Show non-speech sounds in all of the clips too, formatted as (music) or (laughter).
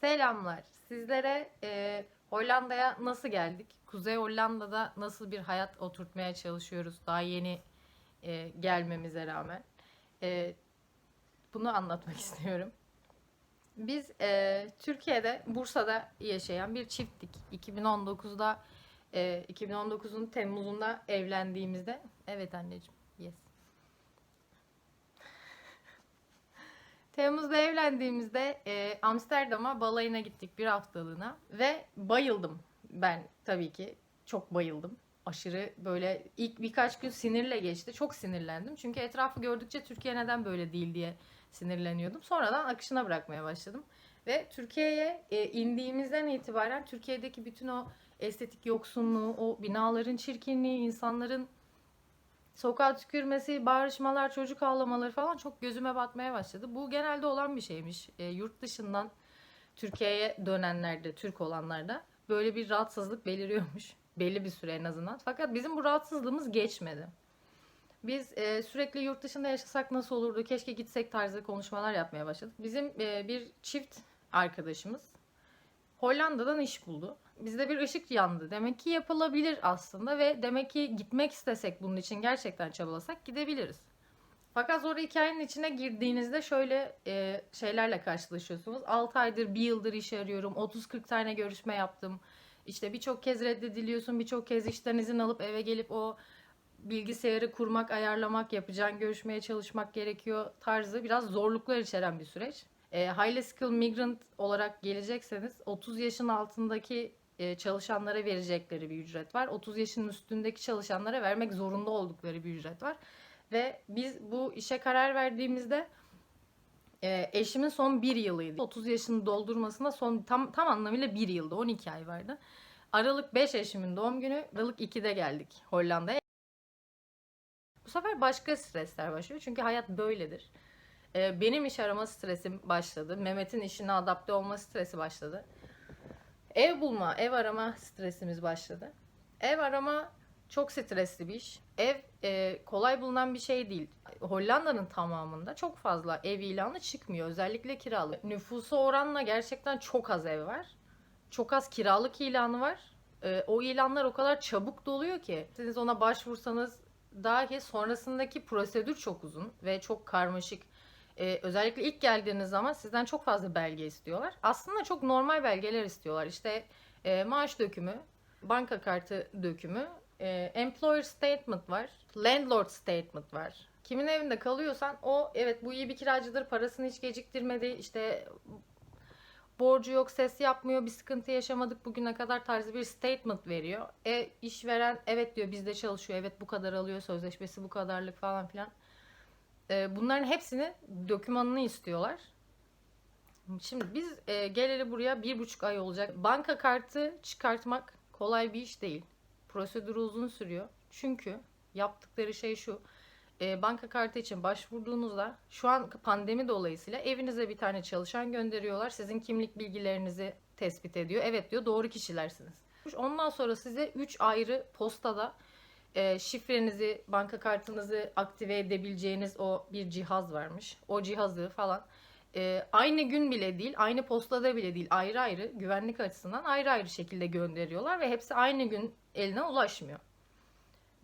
Selamlar. Sizlere e, Hollanda'ya nasıl geldik? Kuzey Hollanda'da nasıl bir hayat oturtmaya çalışıyoruz daha yeni e, gelmemize rağmen. E, bunu anlatmak (laughs) istiyorum. Biz e, Türkiye'de, Bursa'da yaşayan bir çifttik. 2019'da, e, 2019'un Temmuz'unda evlendiğimizde. Evet anneciğim, Temmuz'da evlendiğimizde e, Amsterdam'a balayına gittik bir haftalığına ve bayıldım ben tabii ki çok bayıldım. Aşırı böyle ilk birkaç gün sinirle geçti. Çok sinirlendim. Çünkü etrafı gördükçe Türkiye neden böyle değil diye sinirleniyordum. Sonradan akışına bırakmaya başladım. Ve Türkiye'ye e, indiğimizden itibaren Türkiye'deki bütün o estetik yoksunluğu, o binaların çirkinliği, insanların sokağa tükürmesi, bağırışmalar, çocuk ağlamaları falan çok gözüme batmaya başladı. Bu genelde olan bir şeymiş. E, yurt dışından Türkiye'ye dönenlerde, Türk olanlarda böyle bir rahatsızlık beliriyormuş. (laughs) Belli bir süre en azından. Fakat bizim bu rahatsızlığımız geçmedi. Biz e, sürekli yurt dışında yaşasak nasıl olurdu, keşke gitsek tarzı konuşmalar yapmaya başladık. Bizim e, bir çift arkadaşımız Hollanda'dan iş buldu. Bizde bir ışık yandı. Demek ki yapılabilir aslında ve demek ki gitmek istesek bunun için gerçekten çabalasak gidebiliriz. Fakat sonra hikayenin içine girdiğinizde şöyle e, şeylerle karşılaşıyorsunuz. 6 aydır, 1 yıldır iş arıyorum. 30-40 tane görüşme yaptım. İşte birçok kez reddediliyorsun. Birçok kez işten izin alıp eve gelip o bilgisayarı kurmak, ayarlamak, yapacağın görüşmeye çalışmak gerekiyor tarzı biraz zorluklar içeren bir süreç. E, highly skilled migrant olarak gelecekseniz 30 yaşın altındaki e, çalışanlara verecekleri bir ücret var. 30 yaşın üstündeki çalışanlara vermek zorunda oldukları bir ücret var. Ve biz bu işe karar verdiğimizde e, eşimin son bir yılıydı. 30 yaşını doldurmasına son tam tam anlamıyla bir yıldı. 12 ay vardı. Aralık 5 eşimin doğum günü. Aralık 2'de geldik Hollanda'ya. Bu sefer başka stresler başlıyor. Çünkü hayat böyledir. E, benim iş arama stresim başladı. Mehmet'in işine adapte olma stresi başladı. Ev bulma, ev arama stresimiz başladı. Ev arama çok stresli bir iş. Ev e, kolay bulunan bir şey değil. Hollanda'nın tamamında çok fazla ev ilanı çıkmıyor. Özellikle kiralık. Nüfusa oranla gerçekten çok az ev var. Çok az kiralık ilanı var. E, o ilanlar o kadar çabuk doluyor ki. Siz ona başvursanız dahi sonrasındaki prosedür çok uzun ve çok karmaşık. Ee, özellikle ilk geldiğiniz zaman sizden çok fazla belge istiyorlar. Aslında çok normal belgeler istiyorlar. İşte e, maaş dökümü, banka kartı dökümü, e, employer statement var, landlord statement var. Kimin evinde kalıyorsan o evet bu iyi bir kiracıdır, parasını hiç geciktirmedi, işte borcu yok, ses yapmıyor, bir sıkıntı yaşamadık bugüne kadar tarzı bir statement veriyor. E işveren evet diyor bizde çalışıyor, evet bu kadar alıyor, sözleşmesi bu kadarlık falan filan. E, bunların hepsini dokümanını istiyorlar. Şimdi biz e, geleli buraya bir buçuk ay olacak. Banka kartı çıkartmak kolay bir iş değil. Prosedürü uzun sürüyor. Çünkü yaptıkları şey şu. E, banka kartı için başvurduğunuzda şu an pandemi dolayısıyla evinize bir tane çalışan gönderiyorlar. Sizin kimlik bilgilerinizi tespit ediyor. Evet diyor doğru kişilersiniz. Ondan sonra size 3 ayrı postada e, şifrenizi, banka kartınızı aktive edebileceğiniz o bir cihaz varmış. O cihazı falan e, aynı gün bile değil, aynı postada bile değil, ayrı ayrı güvenlik açısından ayrı ayrı şekilde gönderiyorlar ve hepsi aynı gün eline ulaşmıyor.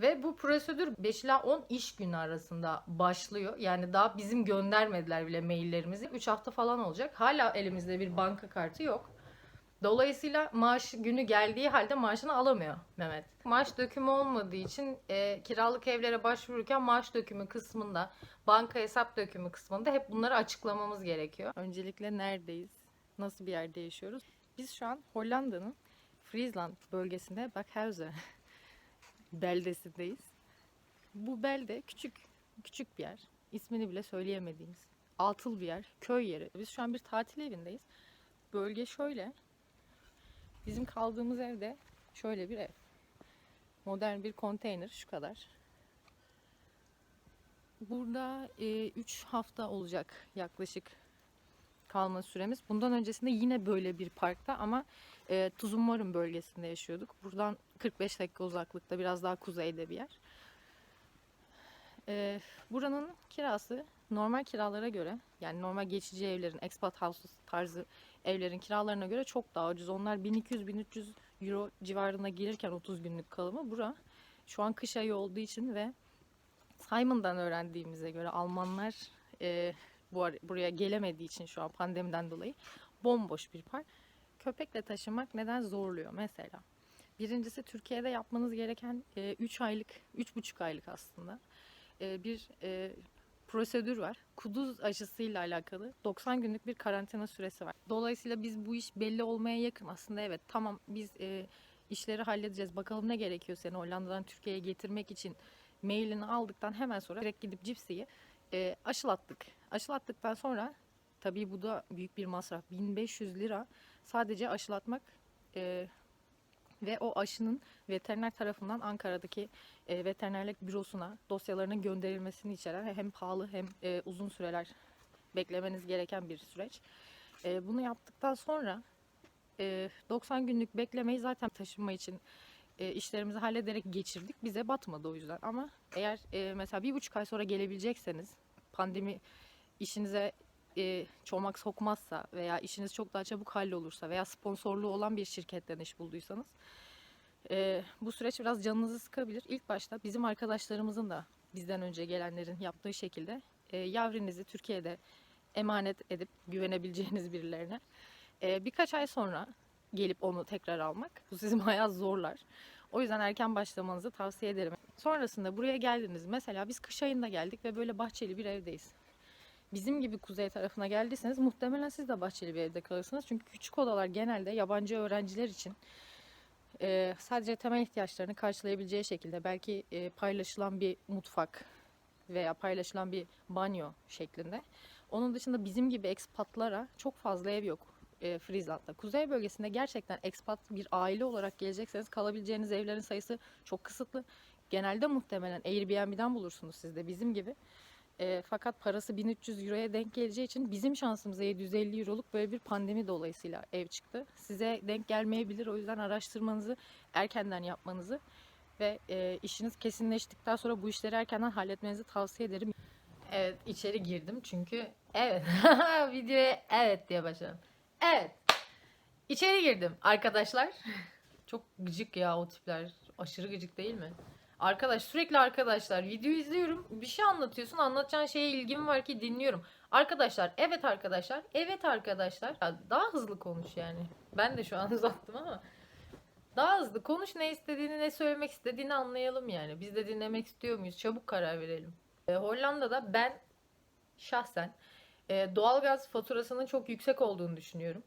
Ve bu prosedür 5 ila 10 iş günü arasında başlıyor. Yani daha bizim göndermediler bile maillerimizi. 3 hafta falan olacak. Hala elimizde bir banka kartı yok. Dolayısıyla maaş günü geldiği halde maaşını alamıyor Mehmet. Maaş dökümü olmadığı için e, kiralık evlere başvururken maaş dökümü kısmında, banka hesap dökümü kısmında hep bunları açıklamamız gerekiyor. Öncelikle neredeyiz? Nasıl bir yerde yaşıyoruz? Biz şu an Hollanda'nın Friesland bölgesinde Bakhausen (laughs) beldesindeyiz. Bu belde küçük, küçük bir yer. İsmini bile söyleyemediğimiz. Altıl bir yer, köy yeri. Biz şu an bir tatil evindeyiz. Bölge şöyle. Bizim kaldığımız evde şöyle bir ev. Modern bir konteyner şu kadar. Burada 3 e, hafta olacak yaklaşık kalma süremiz. Bundan öncesinde yine böyle bir parkta ama e, Tuzummarın bölgesinde yaşıyorduk. Buradan 45 dakika uzaklıkta biraz daha kuzeyde bir yer. E, buranın kirası normal kiralara göre yani normal geçici evlerin, expat houses tarzı evlerin kiralarına göre çok daha ucuz. Onlar 1200-1300 euro civarına gelirken 30 günlük kalımı. Bura şu an kış ayı olduğu için ve Simon'dan öğrendiğimize göre Almanlar e, bu buraya gelemediği için şu an pandemiden dolayı bomboş bir park. Köpekle taşımak neden zorluyor mesela? Birincisi Türkiye'de yapmanız gereken 3 aylık, 3,5 aylık aslında e, bir e, prosedür var. Kuduz aşısıyla alakalı 90 günlük bir karantina süresi var. Dolayısıyla biz bu iş belli olmaya yakın aslında evet tamam biz e, işleri halledeceğiz. Bakalım ne gerekiyor seni Hollanda'dan Türkiye'ye getirmek için mailini aldıktan hemen sonra direkt gidip Cipsi'yi e, aşılattık. Aşılattıktan sonra tabii bu da büyük bir masraf. 1500 lira sadece aşılatmak e, ve o aşının veteriner tarafından Ankara'daki e, veterinerlik bürosuna dosyalarının gönderilmesini içeren hem pahalı hem e, uzun süreler beklemeniz gereken bir süreç. E, bunu yaptıktan sonra e, 90 günlük beklemeyi zaten taşınma için e, işlerimizi hallederek geçirdik. Bize batmadı o yüzden. Ama eğer e, mesela bir buçuk ay sonra gelebilecekseniz pandemi işinize e, çomak sokmazsa veya işiniz çok daha çabuk hallolursa veya sponsorluğu olan bir şirketten iş bulduysanız e, bu süreç biraz canınızı sıkabilir. İlk başta bizim arkadaşlarımızın da bizden önce gelenlerin yaptığı şekilde e, yavrinizi Türkiye'de emanet edip güvenebileceğiniz birilerine e, birkaç ay sonra gelip onu tekrar almak bu sizi (laughs) bayağı zorlar. O yüzden erken başlamanızı tavsiye ederim. Sonrasında buraya geldiniz. Mesela biz kış ayında geldik ve böyle bahçeli bir evdeyiz. Bizim gibi kuzey tarafına geldiyseniz muhtemelen siz de bahçeli bir evde kalırsınız. Çünkü küçük odalar genelde yabancı öğrenciler için e, sadece temel ihtiyaçlarını karşılayabileceği şekilde belki e, paylaşılan bir mutfak veya paylaşılan bir banyo şeklinde. Onun dışında bizim gibi ekspatlara çok fazla ev yok e, Friesland'da. Kuzey bölgesinde gerçekten ekspat bir aile olarak gelecekseniz kalabileceğiniz evlerin sayısı çok kısıtlı. Genelde muhtemelen Airbnb'den bulursunuz siz de bizim gibi. E, fakat parası 1300 euroya denk geleceği için bizim şansımıza 750 euroluk böyle bir pandemi dolayısıyla ev çıktı. Size denk gelmeyebilir o yüzden araştırmanızı erkenden yapmanızı ve e, işiniz kesinleştikten sonra bu işleri erkenden halletmenizi tavsiye ederim. Evet içeri girdim çünkü evet (laughs) videoya evet diye başladım. Evet içeri girdim arkadaşlar. (laughs) Çok gıcık ya o tipler. Aşırı gıcık değil mi? Arkadaş sürekli arkadaşlar video izliyorum. Bir şey anlatıyorsun. Anlatacağın şeye ilgim var ki dinliyorum. Arkadaşlar evet arkadaşlar. Evet arkadaşlar. Daha hızlı konuş yani. Ben de şu an (laughs) uzattım ama. Daha hızlı konuş ne istediğini ne söylemek istediğini anlayalım yani. Biz de dinlemek istiyor muyuz? Çabuk karar verelim. E, Hollanda'da ben şahsen e, doğalgaz faturasının çok yüksek olduğunu düşünüyorum.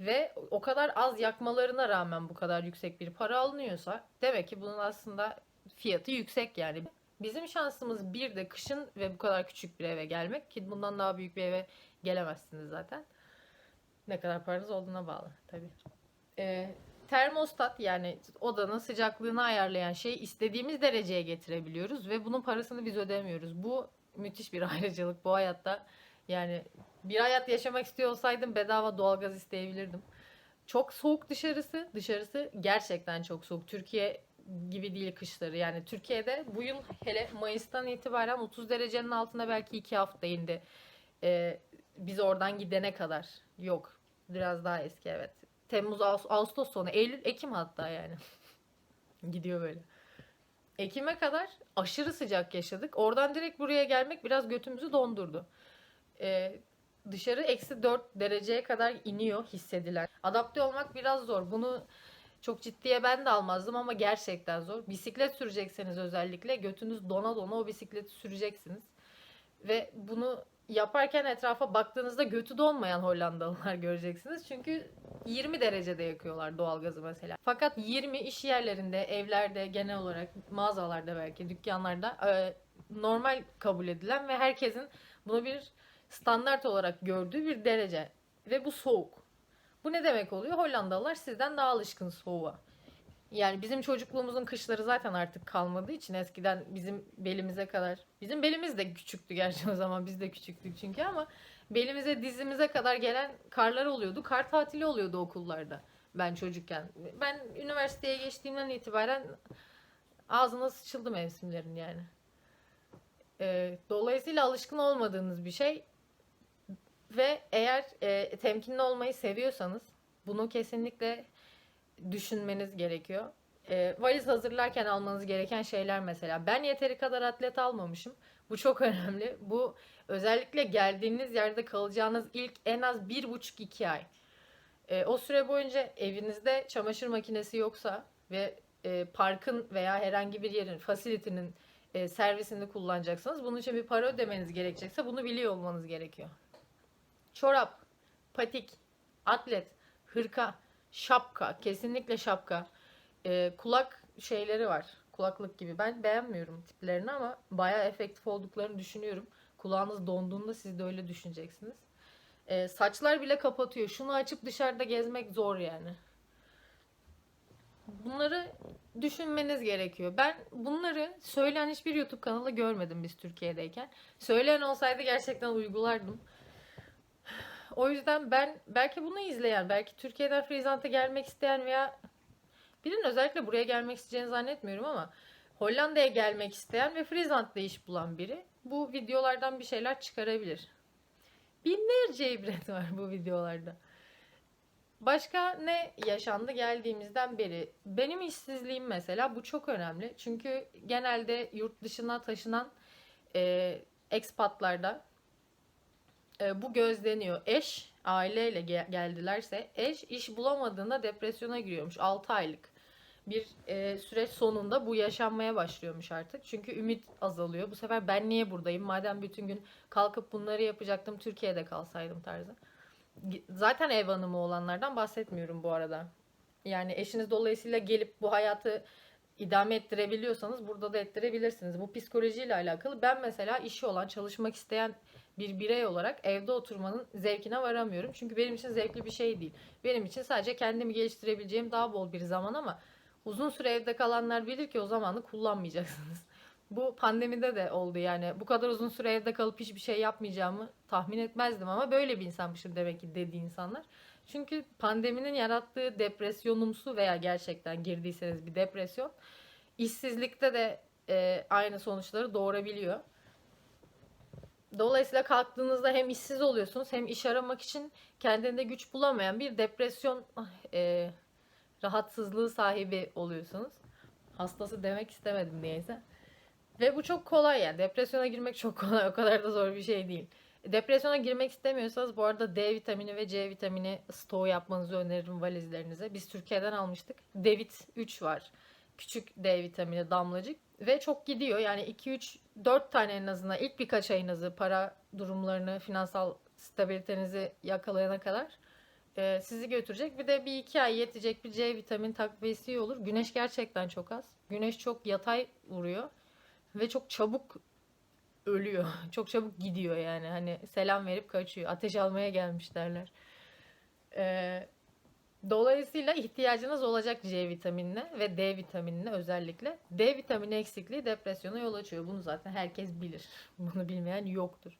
Ve o kadar az yakmalarına rağmen bu kadar yüksek bir para alınıyorsa demek ki bunun aslında fiyatı yüksek yani. Bizim şansımız bir de kışın ve bu kadar küçük bir eve gelmek ki bundan daha büyük bir eve gelemezsiniz zaten. Ne kadar paranız olduğuna bağlı tabii. Ee, termostat yani odanın sıcaklığını ayarlayan şey istediğimiz dereceye getirebiliyoruz ve bunun parasını biz ödemiyoruz. Bu müthiş bir (laughs) ayrıcalık bu hayatta. Yani bir hayat yaşamak istiyor olsaydım bedava doğalgaz isteyebilirdim. Çok soğuk dışarısı. Dışarısı gerçekten çok soğuk. Türkiye gibi değil kışları. Yani Türkiye'de bu yıl hele Mayıs'tan itibaren 30 derecenin altında belki 2 hafta indi. Ee, biz oradan gidene kadar. Yok. Biraz daha eski evet. Temmuz, Ağustos sonu, Eylül, Ekim hatta yani. (laughs) Gidiyor böyle. Ekim'e kadar aşırı sıcak yaşadık. Oradan direkt buraya gelmek biraz götümüzü dondurdu. Ee, dışarı eksi 4 dereceye kadar iniyor hissedilen. Adapte olmak biraz zor. Bunu çok ciddiye ben de almazdım ama gerçekten zor. Bisiklet sürecekseniz özellikle götünüz dona dona o bisikleti süreceksiniz. Ve bunu yaparken etrafa baktığınızda götü donmayan Hollandalılar (laughs) göreceksiniz. Çünkü 20 derecede yakıyorlar doğalgazı mesela. Fakat 20 iş yerlerinde, evlerde genel olarak mağazalarda belki dükkanlarda e, normal kabul edilen ve herkesin bunu bir standart olarak gördüğü bir derece. Ve bu soğuk. Bu ne demek oluyor? Hollandalılar sizden daha alışkın soğuğa. Yani bizim çocukluğumuzun kışları zaten artık kalmadığı için eskiden bizim belimize kadar bizim belimiz de küçüktü gerçi o zaman biz de küçüktük çünkü ama belimize dizimize kadar gelen karlar oluyordu. Kar tatili oluyordu okullarda ben çocukken. Ben üniversiteye geçtiğimden itibaren ağzına sıçıldı mevsimlerin yani. Ee, dolayısıyla alışkın olmadığınız bir şey Ve eğer e, temkinli olmayı seviyorsanız bunu kesinlikle düşünmeniz gerekiyor. E, valiz hazırlarken almanız gereken şeyler mesela. Ben yeteri kadar atlet almamışım. Bu çok (laughs) önemli. Bu özellikle geldiğiniz yerde kalacağınız ilk en az bir buçuk iki ay. E, o süre boyunca evinizde çamaşır makinesi yoksa ve e, parkın veya herhangi bir yerin, facility'nin e, servisini kullanacaksınız. Bunun için bir para ödemeniz gerekecekse bunu biliyor olmanız gerekiyor. Çorap, patik, atlet, hırka, şapka, kesinlikle şapka. E, kulak şeyleri var. Kulaklık gibi. Ben beğenmiyorum tiplerini ama bayağı efektif olduklarını düşünüyorum. Kulağınız donduğunda siz de öyle düşüneceksiniz. E, saçlar bile kapatıyor. Şunu açıp dışarıda gezmek zor yani. Bunları düşünmeniz gerekiyor. Ben bunları söyleyen hiçbir YouTube kanalı görmedim biz Türkiye'deyken. Söyleyen olsaydı gerçekten uygulardım. O yüzden ben belki bunu izleyen, belki Türkiye'den Frizant'a gelmek isteyen veya birinin özellikle buraya gelmek isteyeceğini zannetmiyorum ama Hollanda'ya gelmek isteyen ve Frizant'ta iş bulan biri bu videolardan bir şeyler çıkarabilir. Binlerce ibret var bu videolarda. Başka ne yaşandı geldiğimizden beri? Benim işsizliğim mesela bu çok önemli. Çünkü genelde yurt dışına taşınan e, ekspatlarda e, bu gözleniyor. Eş aileyle ge- geldilerse eş iş bulamadığında depresyona giriyormuş 6 aylık. Bir e, süreç sonunda bu yaşanmaya başlıyormuş artık. Çünkü ümit azalıyor. Bu sefer ben niye buradayım? Madem bütün gün kalkıp bunları yapacaktım Türkiye'de kalsaydım tarzı. Zaten ev hanımı olanlardan bahsetmiyorum bu arada. Yani eşiniz dolayısıyla gelip bu hayatı idame ettirebiliyorsanız burada da ettirebilirsiniz. Bu psikolojiyle alakalı. Ben mesela işi olan, çalışmak isteyen bir birey olarak evde oturmanın zevkine varamıyorum. Çünkü benim için zevkli bir şey değil. Benim için sadece kendimi geliştirebileceğim daha bol bir zaman ama uzun süre evde kalanlar bilir ki o zamanı kullanmayacaksınız. (laughs) Bu pandemide de oldu yani. Bu kadar uzun süre evde kalıp hiçbir şey yapmayacağımı tahmin etmezdim ama böyle bir insanmışım demek ki dediği insanlar. Çünkü pandeminin yarattığı depresyonumsu veya gerçekten girdiyseniz bir depresyon işsizlikte de e, aynı sonuçları doğurabiliyor. Dolayısıyla kalktığınızda hem işsiz oluyorsunuz hem iş aramak için kendinde güç bulamayan bir depresyon e, rahatsızlığı sahibi oluyorsunuz. Hastası demek istemedim niyeyse. Ve bu çok kolay yani. Depresyona girmek çok kolay. O kadar da zor bir şey değil. Depresyona girmek istemiyorsanız bu arada D vitamini ve C vitamini stoğu yapmanızı öneririm valizlerinize. Biz Türkiye'den almıştık. Devit 3 var. Küçük D vitamini damlacık. Ve çok gidiyor. Yani 2-3 4 tane en azından ilk birkaç ayınızı para durumlarını, finansal stabilitenizi yakalayana kadar e, sizi götürecek. Bir de bir iki ay yetecek bir C vitamin takviyesi iyi olur. Güneş gerçekten çok az. Güneş çok yatay vuruyor. Ve çok çabuk ölüyor. (laughs) Çok çabuk gidiyor yani. Hani selam verip kaçıyor. Ateş almaya gelmiş derler. Ee, dolayısıyla ihtiyacınız olacak C vitaminine ve D vitaminine özellikle. D vitamini eksikliği depresyona yol açıyor. Bunu zaten herkes bilir. (laughs) Bunu bilmeyen yoktur.